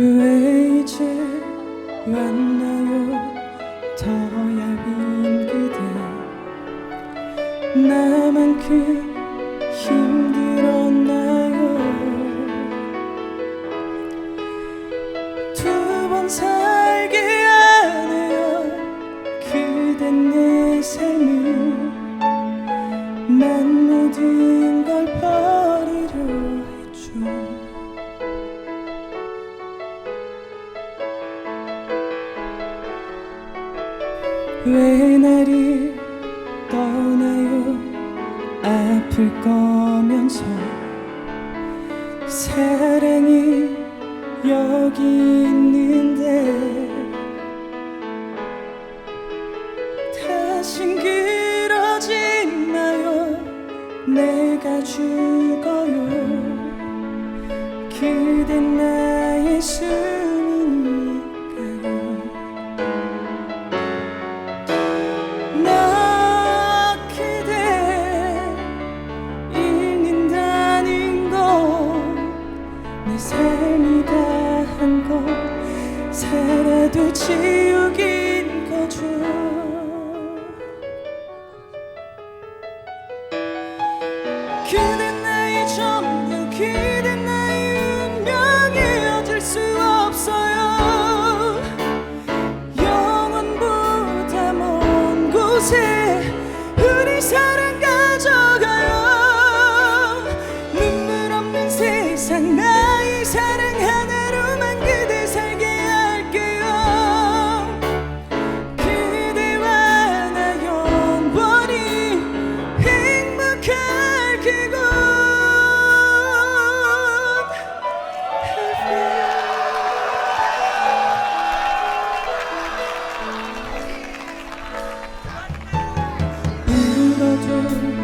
이제 왔나요? 더 얇은 그대. 나만큼 힘들었나요? 두 번 살게 하네요. 그댄 내 삶을 난 모든 왜 나를 떠나요? 아플 거면서 사랑이 여기 있는데 다신 그러지 마요. 내가 죽어요. 그댄 나의 숨 사라져